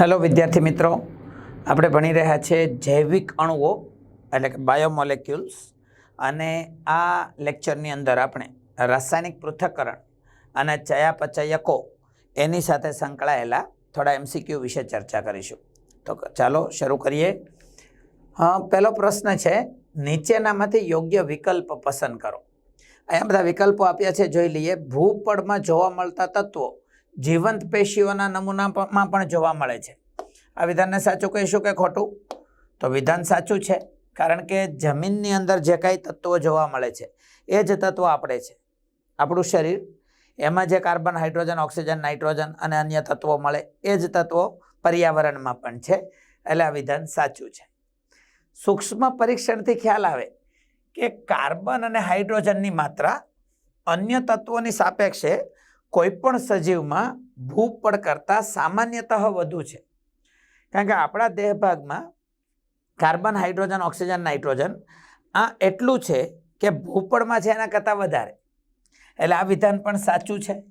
Hello વિદ્યાર્થી મિત્રો, આપણે ભણી રહ્યા છીએ જૈવિક અણુઓ એટલે કે બાયોમોલેક્યુલ્સ અને આ લેક્ચરની અંદર આપણે રાસાયણિક પૃથ્થકરણ અને ચયાપચયકો એની સાથે સંકળાયેલા થોડા એમસીક્યુ વિશે ચર્ચા કરીશું. તો ચાલો શરૂ કરીએ. પહેલો પ્રશ્ન છે, નીચેનામાંથી યોગ્ય વિકલ્પ પસંદ કરો. અહીંયા બધા વિકલ્પો આપ્યા છે, જોઈ લઈએ. ભૂપળમાં જોવા મળતા તત્વો જીવંત પેશીઓના નમૂનામાં પણ જોવા મળે છે. આ વિધાનને સાચું કહીશું કે ખોટું? તો વિધાન સાચું છે, કારણ કે જમીનની અંદર જે કાંઈ તત્વો જોવા મળે છે, એ જ તત્વો આપણે છે. આપણું શરીર, એમાં જે કાર્બન, હાઇડ્રોજન, ઓક્સિજન, નાઇટ્રોજન અને અન્ય તત્વો મળે, એ જ તત્વો પર્યાવરણમાં પણ છે, એટલે આ વિધાન સાચું છે. સૂક્ષ્મ પરીક્ષણથી ખ્યાલ આવે કે કાર્બન અને હાઇડ્રોજનની માત્રા અન્ય તત્વોની સાપેક્ષે કોઈપણ સજીવમાં ભૂપળ કરતાં સામાન્યતઃ વધુ છે. કારણ કે આપણા દેહ ભાગમાં કાર્બન, હાઇડ્રોજન, ઓક્સિજન, નાઇટ્રોજન આ એટલું છે કે ભૂપળમાં છે એના કરતાં વધારે. એટલે આ વિધાન પણ સાચું છે.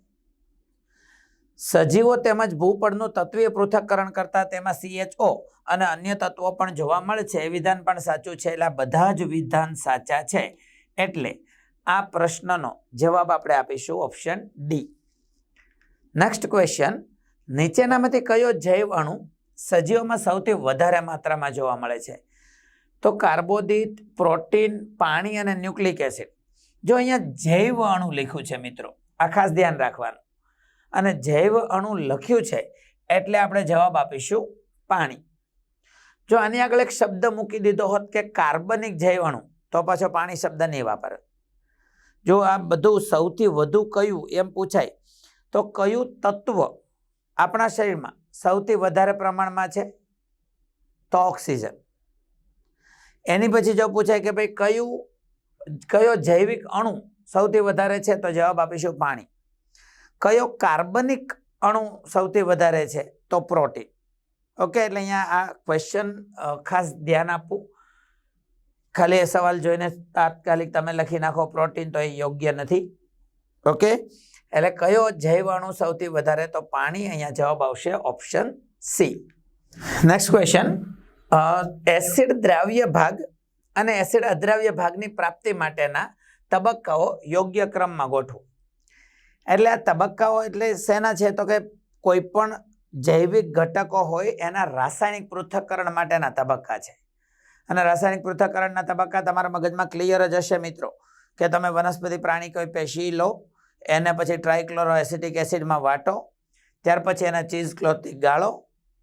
સજીવો તેમજ ભૂપળનું તત્વીય પૃથ્થકરણ કરતાં તેમાં સીએચઓ અને અન્ય તત્વો પણ જોવા મળે છે. એ વિધાન પણ સાચું છે. એટલે બધા જ વિધાન સાચા છે. એટલે આ પ્રશ્નનો જવાબ આપણે આપીશું ઓપ્શન ડી. નેક્સ્ટ ક્વેશ્ચન નીચેનામાંથી કયો જૈવ અણુ સજીવોમાં સૌથી વધારે માત્રામાં જોવા મળે છે? તો કાર્બોદિત, પ્રોટીન, પાણી અને ન્યુક્લિક એસિડ. જો અહીંયા જૈવ અણુ લખ્યું છે મિત્રો, આ ખાસ ધ્યાન રાખવાનું. અને જૈવ અણુ લખ્યું છે એટલે આપણે જવાબ આપીશું પાણી. જો આની આગળ એક શબ્દ મૂકી દીધો હોત કે કાર્બનિક જૈવ અણુ, તો પાછો પાણી શબ્દ નહીં વાપરે. જો આ બધું સૌથી વધુ કયું, એમ પૂછાય તો કયું તત્વ આપણા શરીરમાં સૌથી વધારે પ્રમાણમાં છે? તો ઓક્સિજન. એની પછી જો પૂછાય કે ભાઈ કયું, કયો જૈવિક અણુ સૌથી વધારે છે, તો જવાબ આપીશું પાણી. કયો કાર્બનિક અણુ સૌથી વધારે છે, તો પ્રોટીન. ઓકે, એટલે અહીંયા આ ક્વેશ્ચન ખાસ ધ્યાન આપવું. ખાલી એ સવાલ જોઈને તાત્કાલિક તમે લખી નાખો પ્રોટીન તો એ યોગ્ય નથી. ઓકે? એટલે કયો જૈવાણુ સૌથી વધારે તો પાણી અહીંયા જવાબ આવશે option C next question acid દ્રાવ્ય ભાગ અને એસિડ અદ્રાવ્ય ભાગની પ્રાપ્તિ માટેના તબક્કાઓ યોગ્ય ક્રમમાં ગોઠવો. એટલે આ તબક્કાઓ એટલે શેના છે? તો કે કોઈ પણ જૈવિક ઘટકો હોય એના રાસાયણિક પૃથ્થકરણ માટેના તબક્કા છે. અને રાસાયણિક પૃથ્થકરણના તબક્કા તમારા મગજમાં ક્લિયર જ હશે મિત્રો, કે તમે વનસ્પતિ પ્રાણી કોઈ પેશી લો એને પછી ટ્રાયક્લોરો એસિટિક એસિડમાં વાટો, ત્યાર પછી એના ચીઝ ક્લોથથી ગાળો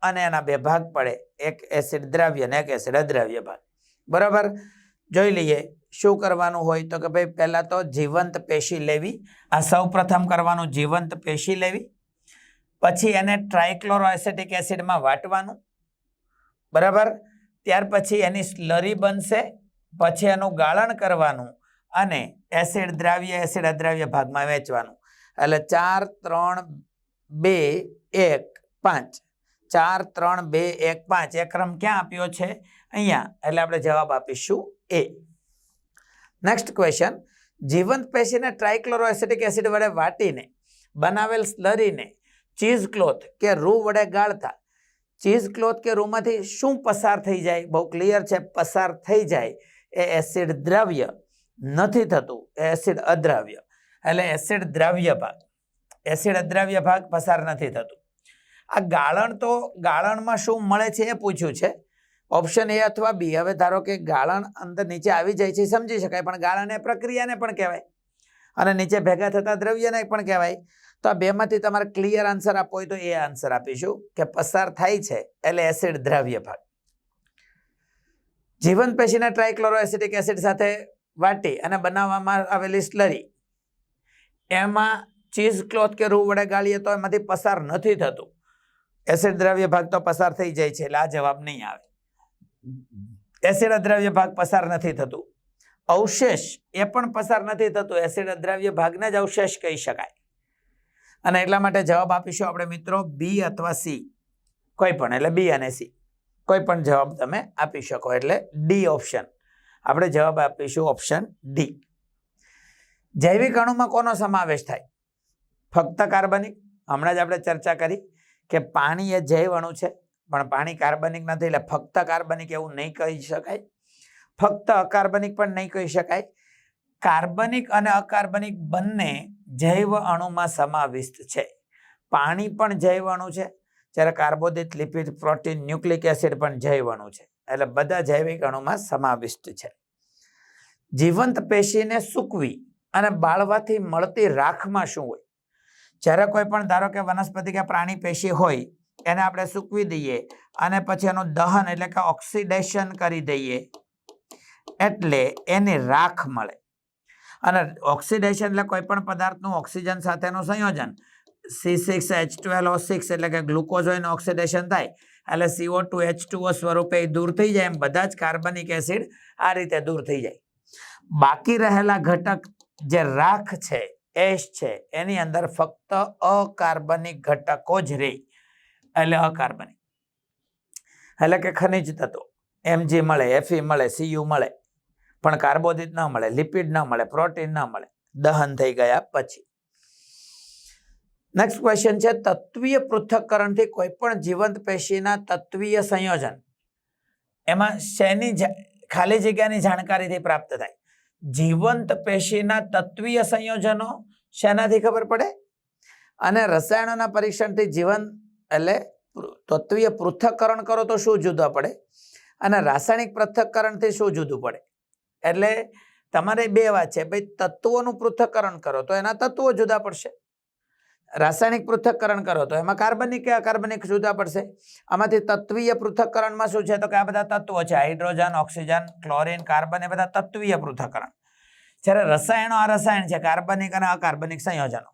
અને એના બે ભાગ પડે, એક એસિડ દ્રાવ્ય ને એક એસિડ અદ્રાવ્ય ભાગ. બરાબર? જોઈ લઈએ, શું કરવાનું હોય? તો કે ભાઈ, પહેલાં તો જીવંત પેશી લેવી, આ સૌ કરવાનું જીવંત પેશી લેવી, પછી એને ટ્રાયક્લોરો એસિટિક એસિડમાં વાટવાનું, બરાબર? ત્યાર પછી એની સ્લરી બનશે, પછી એનું ગાળણ કરવાનું અને એસિડ દ્રાવ્ય, એસિડ અદ્રાવ્ય ભાગમાં વેચવાનું એટલે ચાર, ત્રણ, બે, એક, પાંચ. ચાર, ત્રણ, બે, એક, પાંચ. એ ક્રમ ક્યાં આપ્યો છે? અહીંયા. એટલે આપણે જવાબ આપીશું એ. નેક્સ્ટ ક્વેશ્ચન જીવંત પેશીને ટ્રાયક્લોરો એસિટિક એસિડ વડે વાટીને, બનાવેલ સ્લરીને ચીઝ ક્લોથ કે રૂ વડે ગાળતા ચીઝ ક્લોથ કે રૂમાંથી શું પસાર થઈ જાય? બહુ ક્લિયર છે. પસાર થઈ જાય એ એસિડ દ્રવ્ય. નથી થતું. એસિડ અદ્રાવ્ય. એટલે એસિડ દ્રાવ્ય ભાગ. એસિડ અદ્રાવ્ય ભાગ પસાર નથી થતું. આ ગાળણ તો ગાળણમાં શું મળે છે એ પૂછ્યું છે. ઓપ્શન એ અથવા બી હવે ધારો કે ગાળણ અંદર નીચે આવી જાય છે સમજી શકાય, પણ ગાળણ એ પ્રક્રિયાને પણ કહેવાય. અને નીચે ભેગા થતા દ્રવ્યને પણ કહેવાય. તો આ બેમાંથી તમારે ક્લિયર આન્સર આપવો હોય તો એ આન્સર આપીશું કે પસાર થાય છે એટલે એસિડ દ્રાવ્ય ભાગ. જીવન પેશીના ટ્રાયક્લોરો એસિટિક એસિડ સાથે વાટી અને બનાવવામાં આવેલી સ્લરી. એમાં ચીઝ ક્લોથ કે રૂ વડે ગાળીએ તો એમાંથી પસાર નથી થતું. એસિડ દ્રવ્ય ભાગ તો પસાર થઈ જાય છે એટલે આ જવાબ નહીં આવે. એસિડ અદ્રાવ્ય ભાગ પસાર નથી થતું. અવશેષ એ પણ પસાર નથી થતું. એસિડ અદ્રાવ્ય ભાગને જ અવશેષ કહી શકાય. અને એટલા માટે જવાબ આપીશું આપણે મિત્રો બી અથવા સી કોઈ પણ, એટલે બી અને સી કોઈ પણ જવાબ તમે આપી શકો, એટલે ડી ઓપ્શન આપણે જવાબ આપીશું ઓપ્શન ડી જૈવિક અણુમાં કોનો સમાવેશ થાય? ફક્ત કાર્બનિક? હમણાં જ આપણે ચર્ચા કરી કે પાણી એ જૈવ અણુ છે, પણ પાણી કાર્બનિક નથી એટલે ફક્ત કાર્બનિક એવું નહીં કહી શકાય. ફક્ત અકાર્બનિક પણ નહીં કહી શકાય. કાર્બનિક અને અકાર્બનિક બંને જૈવ અણુમાં સમાવિષ્ટ છે. પાણી પણ જૈવ અણુ છે, જ્યારે કાર્બોદિત લિપિડ પ્રોટીન ન્યુક્લિક એસિડ પણ જૈવ અણુ છે. એટલે બધા જૈવિક અણુમાં સમાવિષ્ટ છે. જીવંત પેશીને સૂકવી અને બાળવાથી મળતી રાખમાં શું હોય? જ્યારે કોઈ પણ ધારો કે વનસ્પતિ કે પ્રાણી પેશી હોય, એને આપણે સૂકવી દઈએ અને પછી એનું દહન એટલે કે ઓક્સિડેશન કરી દઈએ, એટલે એની રાખ મળે. અને ઓક્સિડેશન એટલે કોઈ પણ પદાર્થનું ઓક્સિજન સાથેનું સંયોજન. C six H twelve six એટલે કે ગ્લુકોઝ ઓક્સિડેશન થાય. એટલે સીઓ ટુ એચ ટુઓ સ્વરૂપે દૂર થઈ જાય એમ બધા જ કાર્બનિક એસિડ આ રીતે દૂર થઈ જાય. બાકી રહેલા ઘટક જે રાખ છે એશ છે, એની અંદર ફક્ત અકાર્બનિક ઘટકો જ રહે એટલે અકાર્બનિક. એટલે કે ખનિજ તત્વો. એમજી મળે એફી મળે સીયુ મળે. પણ કાર્બોદિત ન મળે, લિપિડ ન મળે, પ્રોટીન ન મળે. દહન થઈ ગયા પછી. નેક્સ્ટ ક્વેશ્ચન છે, તત્વીય પૃથ્થકરણથી કોઈ પણ જીવંત પેશીના તત્વીય સંયોજન. એમાં શેની ખાલી જગ્યાની જાણકારીથી પ્રાપ્ત થાય. જીવંત પેશીના તત્વીય સંયોજનો શેનાથી ખબર પડે? અને રસાયણોના પરીક્ષણથી જીવન, એટલે તત્વીય પૃથ્થકરણ કરો તો શું જુદા પડે? અને રાસાયણિક પૃથ્થકરણથી શું જુદું પડે? એટલે તમારે બે વાત છે, ભાઈ તત્વોનું પૃથ્થકરણ કરો તો એના તત્વો જુદા પડશે. રાસાયણિક પૃથ્થકરણ કરો તો એમાં કાર્બનિક કે અકાર્બનિક સુધા પડશે? આમાંથી તત્વીય પૃથ્થકરણમાં શું છે? તો કે આ બધા તત્વો છે, હાઇડ્રોજન, ઓક્સિજન, ક્લોરિન, કાર્બન, એ બધા તત્વીય પૃથ્થકરણ. જ્યારે રસાયણો આ રસાયણ છે, કાર્બનિક અને અકાર્બનિક સંયોજનો.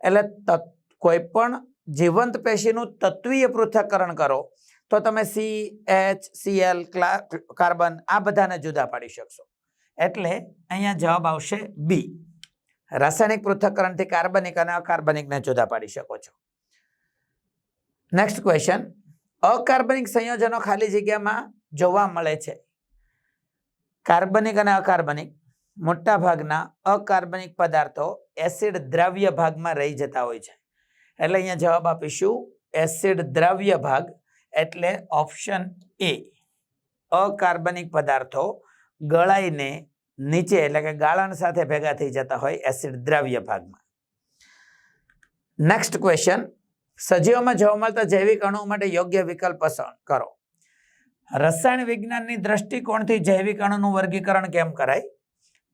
એટલે કોઈ પણ જીવંત પેશીનું તત્વીય પૃથ્થકરણ કરો, તો તમે સી, એચ સીએલ કાર્બન આ બધાને જુદા પાડી શકશો. એટલે અહીંયા જવાબ આવશે બી. રાસાયણિક પૃથ્થકરણથી કાર્બનિક અને અકાર્બનિકને જુદા પાડી શકો છો. નેક્સ્ટ ક્વેશ્ચન અકાર્બનિક સંયોજનો ખાલી જગ્યામાં જોવા મળે છે. કાર્બનિક અને અકાર્બનિક મોટા ભાગના અકાર્બનિક પદાર્થો એસિડ દ્રવ્ય ભાગમાં રહી જતા હોય છે. એટલે અહીંયા જવાબ આપીશું, એસિડ દ્રવ્ય ભાગ એટલે ઓપ્શન એ. અકાર્બનિક પદાર્થો ગળાઈને નીચે એટલે કે ગાળણ સાથે ભેગા થઈ જતા હોય એસિડ દ્રાવ્ય ભાગમાં. નેક્સ્ટ ક્વેશ્ચન સજીવોમાં જોવા મળતા જૈવિક અણુઓ માટે યોગ્ય વિકલ્પ પસંદ કરો. રસાયણ વિજ્ઞાનની દ્રષ્ટિકોણથી જૈવિક અણુનું વર્ગીકરણ કેમ કરાય?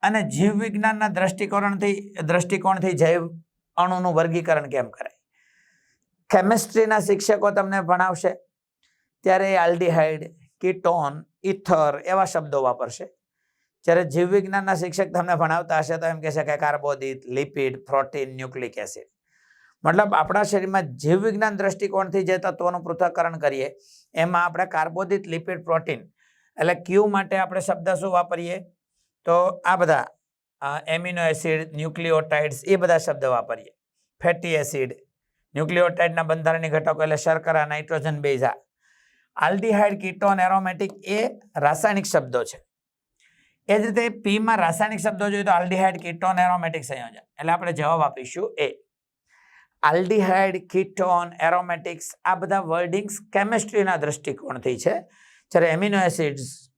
અને જીવ વિજ્ઞાનના દ્રષ્ટિકોણથી દ્રષ્ટિકોણથી જૈવ અણુનું વર્ગીકરણ કેમ કરાય? કેમિસ્ટ્રીના શિક્ષકો તમને ભણાવશે. ત્યારે આલ્ડીહાઇડ, કીટોન ઇથર એવા શબ્દો વાપરશે. જ્યારે જીવવિજ્ઞાનના શિક્ષક તમને ભણાવતા હશે તો એમ કહેશે કે કાર્બોદિત, લિપિડ, પ્રોટીન, ન્યુક્લિક એસિડ. મતલબ આપણા શરીરમાં જીવવિજ્ઞાન દ્રષ્ટિકોણથી જે તત્વોનું પૃથ્થકરણ કરીએ, એમાં આપણે કાર્બોદિત, લિપિડ, પ્રોટીન એટલે ક્યુ માટે આપણે શબ્દ શું વાપરીએ? તો આ બધા એમિનો એસિડ ન્યુક્લિયોટાઇડ્સ એ બધા શબ્દ વાપરીએ. ફેટી એસિડ ન્યુક્લિયોટાઇડના બંધારણીય ઘટકો એટલે શર્કરા, નાઇટ્રોજન, બેઝા. આલ્ડીહાઇડ, કીટોન, એરોમેટિક એ રાસાયણિક શબ્દો છે. એ જ રીતે પીમાં રાસાયણિક શબ્દો જોઈએ તો આલ્ડીહાઇડ કીટોન એરોમેટિક સંયોજન. એટલે આપણે જવાબ આપીશું એ આલ્ડીહાઇડ કીટોન એરોમેટિક્સ આ બધા વર્ડિંગ્સ કેમિસ્ટ્રીના દ્રષ્ટિકોણથી છે. જ્યારે એમિનો એસિડ્સ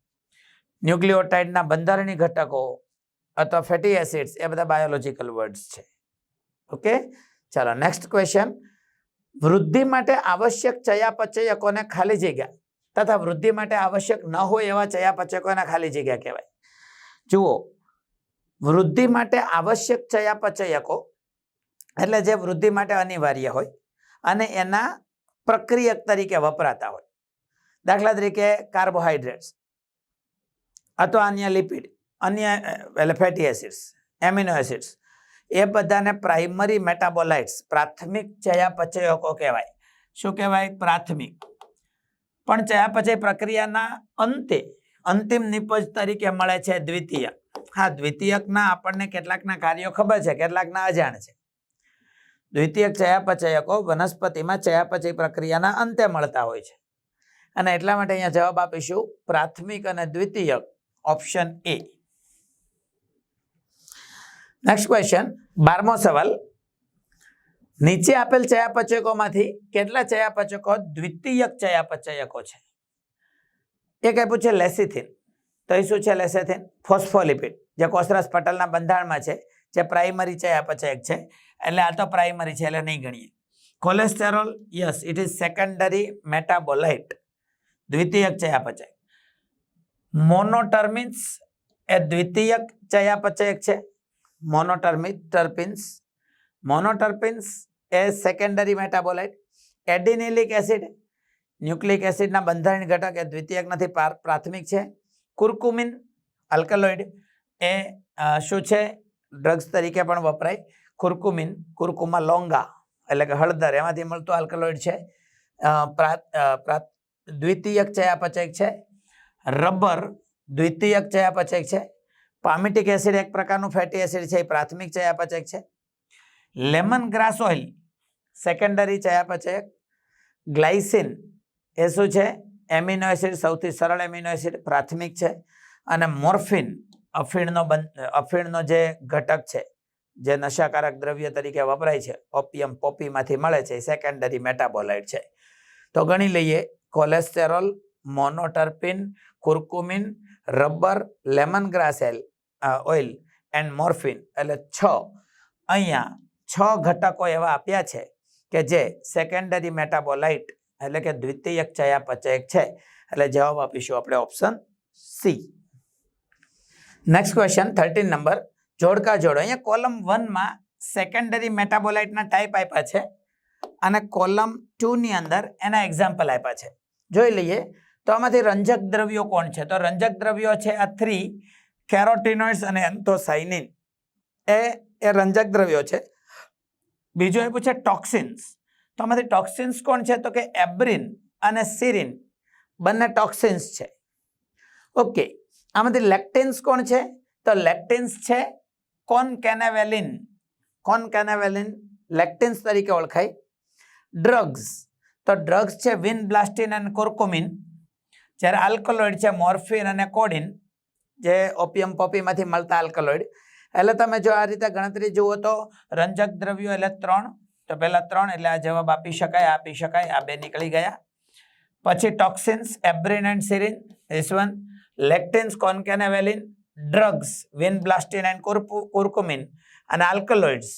ન્યુક્લિયોટાઇડના બંધારણીય ઘટકો અથવા ફેટી એસિડ્સ એ બધા બાયોલોજિકલ વર્ડ્સ છે. ઓકે? ચાલો, નેક્સ્ટ ક્વેશ્ચન. વૃદ્ધિ માટે આવશ્યક ચયાપચયકોને ખાલી જગ્યા? તથા વૃદ્ધિ માટે આવશ્યક ન હોય એવા ચયાપચયકોને ખાલી જગ્યા કહેવાય. જુઓ, વૃદ્ધિ માટે આવશ્યક ચયાપચયકો, એટલે જે વૃદ્ધિ માટે અનિવાર્ય હોય, અને એના પ્રક્રિયક તરીકે વપરાતા હોય. દાખલા તરીકે કાર્બોહાઈડ્રેટ્સ અથવા અન્ય લિપિડ, અન્ય એટલે ફેટી એસિડ્સ, એમિનો એસિડ્સ, એ બધાને પ્રાઇમરી મેટાબોલાઇટ્સ, પ્રાથમિક ચયાપચયકો કહેવાય. શું કહેવાય? પ્રાથમિક. પણ ચયાપચય પ્રક્રિયાના અંતે અંતિમ નિપજ તરીકે મળે છે દ્વિતીયક. હા, દ્વિતીયકના આપણને કેટલાકના કાર્યો ખબર છે, કેટલાકના અજાણ છે. દ્વિતીયક ચયાપચયકો વનસ્પતિમાં ચયાપચય પ્રક્રિયાના અંતે મળતા હોય છે. અને એટલા માટે અહીંયા જવાબ આપીશું, પ્રાથમિક અને દ્વિતીયક, ઓપ્શન એ. નેક્સ્ટ ક્વેશ્ચન બારમો સવાલ. નીચે આપેલ ચયાપચયકોમાંથી કેટલા ચયાપચયકો દ્વિતીયક ચયાપચયકો છે? એક આપ્યું છે લેસિથિન. તો એ શું છે લેસેથિન? ફોસ્ફોલિપિડ, જે કોસરસ પટલના બંધારણમાં છે, જે પ્રાઇમરી ચયાપચયક છે. એટલે આ તો પ્રાઇમરી છે, એટલે નહીં ગણીએ. Cholesterol, yes, it is secondary metabolite. દ્વિતીયક ચયાપચય મોનોટર્મિન્સ એ દ્વિતીયક ચયાપચયક છે. મોનોટર્મિક ટર્પિન્સ મોનોટર્પિન્સ એ secondary metabolite. Adenylic acid nucleic એસિડના બંધારણ ઘટક એ દ્વિતીયક નથી પ્રાથમિક છે. કુર્કુમિન, આલ્કલોઇડ એ શું છે? ડ્રગ્સ તરીકે પણ વપરાય. કુર્કુમિન, કુર્કુમા લોંગા એટલે કે હળદર, એમાંથી મળતું આલ્કલોઇડ છે. દ્વિતીયક ચયાપચયક છે. રબર દ્વિતીયક ચયાપચયક છે. પામિટિક એસિડ એક પ્રકારનું ફેટી એસિડ છે, એ પ્રાથમિક ચયાપચયક છે. લેમન ગ્રાસ ઓઇલ, સેકન્ડરી ચયાપચયક. ગ્લાયસિન એ શું છે? એમિનો એસિડ સૌથી સરળ એમિનો એસિડ, પ્રાથમિક છે. અને મોર્ફિન, અફીણનો બન, અફીણનો જે ઘટક છે, જે નશાકારક દ્રવ્ય તરીકે વપરાય છે, ઓપિયમ પોપીમાંથી મળે છે સેકન્ડરી મેટાબોલાઇટ છે. તો ગણી લઈએ cholesterol monoterpene curcumin rubber lemon grass oil and morphine એટલે છ, અહીંયા છ ઘટકો એવા આપ્યા છે કે જે સેકન્ડરી મેટાબોલાઇટ એટલે કે દ્વિતીયક ચયાપચયક છે. એટલે જવાબ આપીશું આપણે option C next question thirteen number જોડકા જોડો. અહીંયા કોલમ વનમાં સેકન્ડરી મેટાબોલાઇટના ટાઈપ આપ્યા છે અને કોલમ ટુની અંદર એના એક્ઝામ્પલ આપ્યા છે. જોઈ લઈએ. તો આમાંથી રંજક દ્રવ્યો કોણ છે? તો રંજક દ્રવ્યો છે આ થ્રી કેરોટીનોઇડ્સ અને એન્થોસાઇનિન એ એ રંજક દ્રવ્યો છે. બીજું આપ્યું છે ટોક્સિન્સ તો આમાંથી ટોક્સિન્સ કોણ છે? તો કે એબ્રિન અને સિરિન. બંને ટોક્સિન્સ છે. ઓકે. આમાંથી લેક્ટિન્સ કોણ છે? તો લેક્ટિન્સ છે કોન કેનેવેલિન કોન કેનેવેલિન લેક્ટિન્સ તરીકે ઓળખાય. ડ્રગ્સ તો ડ્રગ્સ છે વિન બ્લાસ્ટિન અને કોર્કોમિન જ્યારે આલ્કોલોઇડ છે મોર્ફિન અને કોડિન જે ઓપિયમ પોપીમાંથી મળતા આલ્કોલોઇડ એટલે તમે જો આ રીતે ગણતરી જુઓ તો રંજક દ્રવ્યો એટલે ત્રણ તો પહેલા ત્રણ એટલે આ જવાબ આપી શકાય આપી શકાય. આ બે નીકળી ગયા. પછી toxins abrin and સિરિન these lectins concanavalin drugs vinblastine and curcumin અને alkaloids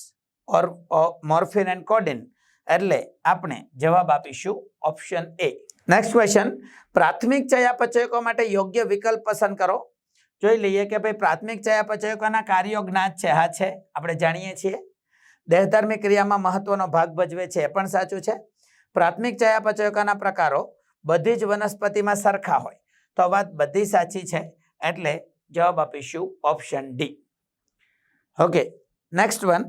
or morphine and codeine એટલે આપણે જવાબ આપીશું ઓપ્શન એ નેક્સ્ટ ક્વેશ્ચન પ્રાથમિક ચયાપચયકો માટે યોગ્ય વિકલ્પ પસંદ કરો. જોઈ લઈએ કે ભાઈ પ્રાથમિક ચયાપચયકોના કાર્યો જ્ઞાત છે, હા છે. આપણે જાણીએ છીએ. દેહધર્મી ક્રિયામાં મહત્વનો ભાગ ભજવે છે. એ પણ સાચું છે. પ્રાથમિક ચયાપચયકોના પ્રકારો બધી જ વનસ્પતિમાં સરખા હોય. તો વાત બધી સાચી છે. એટલે જવાબ આપીશું option D. Okay. Next one.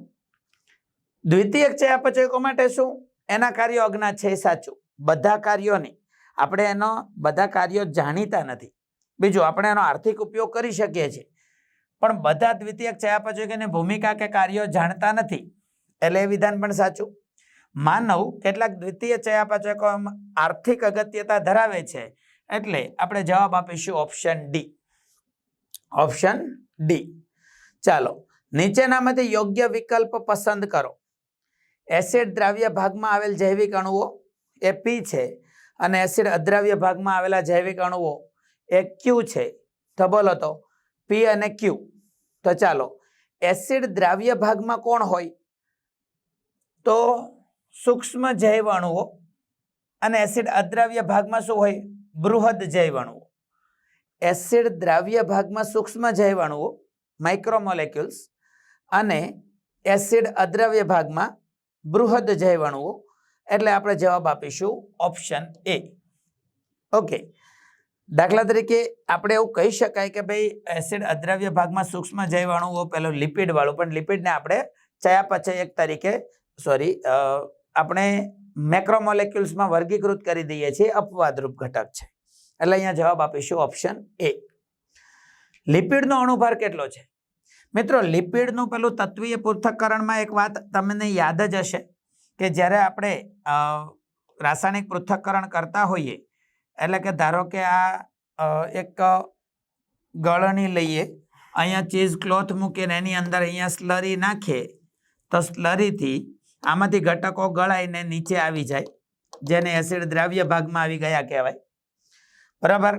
દ્વિતીયક ચયાપચયકો માટે શું? એના કાર્યો અજ્ઞાત છે સાચું. બધા કાર્યોની આપણે એનો બધા કાર્યો જાણીતા નથી. બીજું, આપણે એનો આર્થિક ઉપયોગ કરી શકીએ છીએ. પણ બધા દ્વિતીયક ચયાપચયકોની ભૂમિકા કે કાર્યો જાણતા નથી. એટલે એ વિધાન પણ સાચું. માનવ કેટલાક દ્વિતીય ચયાપચકો આર્થિક અગત્યતા ધરાવે છે. એટલે આપણે જવાબ આપીશું ઓપ્શન ડી ઓપ્શન ડી ચાલો, નીચેનામાંથી યોગ્ય વિકલ્પ પસંદ કરો. એસિડ દ્રાવ્ય ભાગમાં આવેલ જૈવિક અણુઓ એ પી છે અને એસિડ અદ્રાવ્ય ભાગમાં આવેલા જૈવિક અણુઓ એ ક્યુ છે. તો બોલો તો પી અને ક્યુ તો ચાલો, એસિડ દ્રાવ્ય ભાગમાં કોણ હોય? તો સૂક્ષ્મ જૈવાણુઓ અને એસિડ અદ્રાવ્ય ભાગમાં શું હોય? બૃહદ જૈવાણુઓ. એસિડ દ્રાવ્ય ભાગમાં સૂક્ષ્મ જૈવાણુઓ માઇક્રોમોલેક્યુલ્સ અને એસિડ અદ્રાવ્ય ભાગમાં બૃહદ જૈવાણુઓ. એટલે આપણે જવાબ આપીશું ઓપ્શન એ. ઓકે. દાખલા તરીકે આપણે એવું કહી શકાય કે ભાઈ એસિડ અદ્રાવ્ય ભાગમાં સૂક્ષ્મ જૈવાણુઓ, પેલો લિપિડવાળું, પણ લિપિડને આપણે ચયાપચયક તરીકે સોરી આપણે મેક્રોમોલેક્યુલ્સમાં વર્ગીકૃત કરી દઈએ છીએ, અપવાદરૂપ ઘટક છે. એટલે અહીંયા જવાબ આપીશું ઓપ્શન એ લિપિડનો અણુભાર કેટલો છે? મિત્રો, લિપિડનું પેલું તત્વીય પૃથ્થકરણમાં એક વાત તમને યાદ જ હશે કે જ્યારે આપણે રાસાયણિક પૃથ્થકરણ કરતા હોઈએ, એટલે કે ધારો કે આ એક ગળણી લઈએ, અહીંયા ચીઝ ક્લોથ મૂકીને એની અંદર અહીંયા સ્લરી નાખીએ, તો સ્લરીથી આમાંથી ઘટકો ગળાઈને નીચે આવી જાય, જેને એસિડ દ્રાવ્ય ભાગમાં આવી ગયા કહેવાય. બરાબર?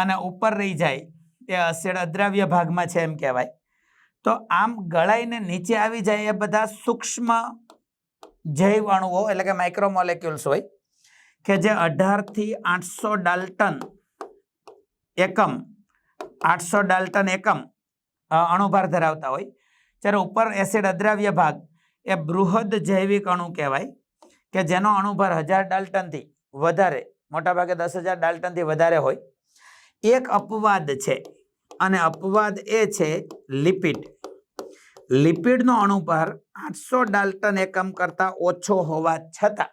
અને ઉપર રહી જાય, એ એસિડ અદ્રાવ્ય ભાગમાં છે એમ કહેવાય. તો આમ ગળાઈને નીચે આવી જાય એ બધા સૂક્ષ્મ જૈવ અણુઓ એટલે કે માઇક્રોમોલેક્યુલ્સ હોય, કે જે અઢારથી આઠસો ડાલ્ટન એકમ, આઠસો ડાલ્ટન એકમ અણુભાર ધરાવતા હોય. જ્યારે ઉપર એસિડ અદ્રાવ્ય ભાગ એ બૃહદ જૈવિક અણુ કહેવાય, કે જેનો અણુભાર હજાર ડાલ્ટનથી વધારે, મોટાભાગે દસ હજાર ડાલ્ટનથી વધારે હોય. એક અપવાદ છે, અને અપવાદ એ છે લિપિડ. લિપિડનો અણુભાર આઠસો ડાલ્ટન એકમ કરતાં ઓછો હોવા છતાં,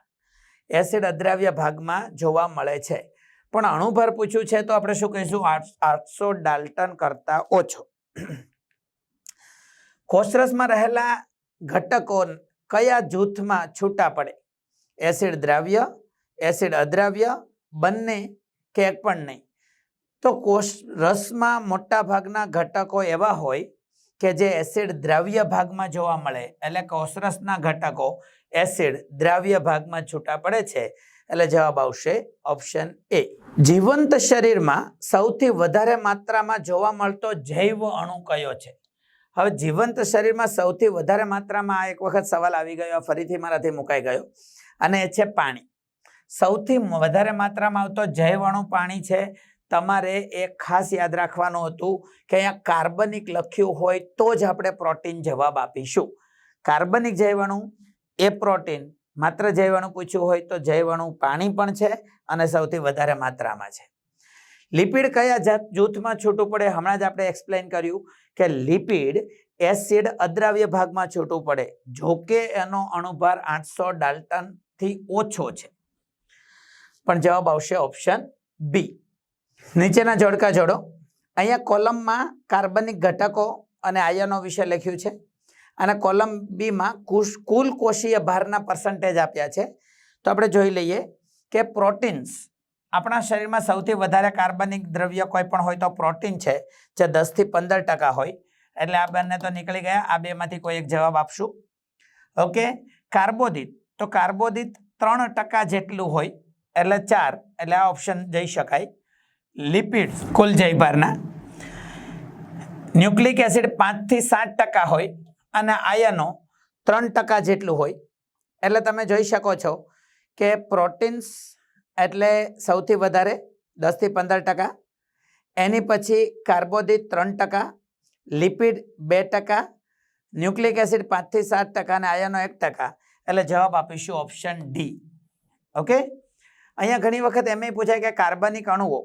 એસિડ અદ્રાવ્ય ભાગમાં જોવા મળે છે. પણ અણુભાર પૂછ્યું છે તો આપણે શું કહીશું? આઠસો ડાલ્ટન કરતાં ઓછો. ખોસરસમાં રહેલા ઘટકો કયા જૂથમાં છૂટા પડે? એસિડ દ્રાવ્ય, એસિડ અદ્રાવ્ય, બંને કે એક પણ નહીં. તો કોષ રસમાં મોટા ભાગના ઘટકો એવા હોય કે જે એસિડ દ્રાવ્ય ભાગમાં જોવા મળે. એટલે કોષરસના ઘટકો એસિડ દ્રાવ્ય ભાગમાં છૂટા પડે છે. એટલે જવાબ આવશે ઓપ્શન એ. જીવંત શરીરમાં સૌથી વધારે માત્રામાં જોવા મળતો જૈવ અણુ કયો છે? હવે જીવંત શરીરમાં સૌથી વધારે માત્રામાં આ એક વખત સવાલ આવી ગયો, ફરીથી મારાથી મુકાઈ ગયો. અને એ છે પાણી. સૌથી વધારે માત્રામાં આવતો જૈવ અણુ પાણી છે, તમારે એ ખાસ યાદ રાખવાનું હતું કે અહીંયા કાર્બનિક લખ્યું હોય તો જ આપણે પ્રોટીન જવાબ આપીશું. કાર્બનિક જૈવણુ એ પ્રોટીન, માત્ર જૈવણુ પૂછ્યું હોય તો જૈવણુ પાણી પણ છે અને સૌથી વધારે માત્રામાં છે. લિપિડ કયા જાત જૂથમાં છૂટું પડે? હમણાં જ આપણે એક્સપ્લેન કર્યું કે લિપિડ એસિડ અદ્રાવ્ય ભાગમાં છૂટું પડે જોકે એનો અણુભાર આઠસો ડાલ્ટનથી ઓછો છે. પણ જવાબ આવશે ઓપ્શન બી નીચેના જોડકા જોડો. અહીંયા કોલમમાં કાર્બનિક ઘટકો અને આયનો વિશે લખ્યું છે. અને કોલમ બીમાં કુલ કોષીય ભારના પર્સન્ટેજ આપ્યા છે. તો આપણે જોઈ લઈએ કે પ્રોટીન્સ આપણા શરીરમાં સૌથી વધારે કાર્બનિક દ્રવ્ય કોઈ પણ હોય તો પ્રોટીન છે, જે દસથી પંદર ટકા હોય. એટલે આ બંને તો નીકળી ગયા. આ બેમાંથી કોઈ એક જવાબ આપશું. ઓકે? કાર્બોદિત. તો કાર્બોદિત ત્રણ ટકા જેટલું હોય, એટલે ચાર. એટલે આ ઓપ્શન જઈ શકાય. લિપિડ્સ કુલ જયભારના. ન્યુક્લિક એસિડ પાંચથી સાત ટકા હોય અને આયનો ત્રણ ટકા જેટલું હોય. એટલે તમે જોઈ શકો છો કે પ્રોટીન્સ એટલે સૌથી વધારે દસથી પંદર ટકા. એની પછી કાર્બોદિત ત્રણ ટકા, લિપિડ બે ટકા, ન્યુક્લિક એસિડ પાંચથી સાત ટકા અને આયનો એક ટકા. એટલે જવાબ આપીશું ઓપ્શન ડી. ઓકે? અહીંયા ઘણી વખત એમ પૂછાય કે કાર્બનિક અણુઓ,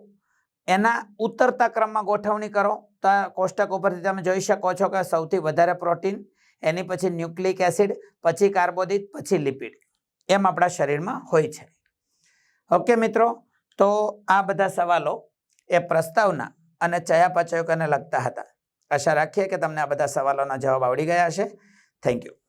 એના ઉતરતા ક્રમમાં ગોઠવણી કરો. તો કોષ્ટક ઉપરથી તમે જોઈ શકો છો કે સૌથી વધારે પ્રોટીન, એની પછી ન્યુક્લિક એસિડ, પછી કાર્બોદિત, પછી લિપિડ. એમ આપણા શરીરમાં હોય છે. ઓકે, મિત્રો? તો આ બધા સવાલો એ પ્રસ્તાવના અને ચયાપચયોગને લગતા હતા. આશા રાખીએ કે તમને આ બધા સવાલોના જવાબ આવડી ગયા હશે. Thank you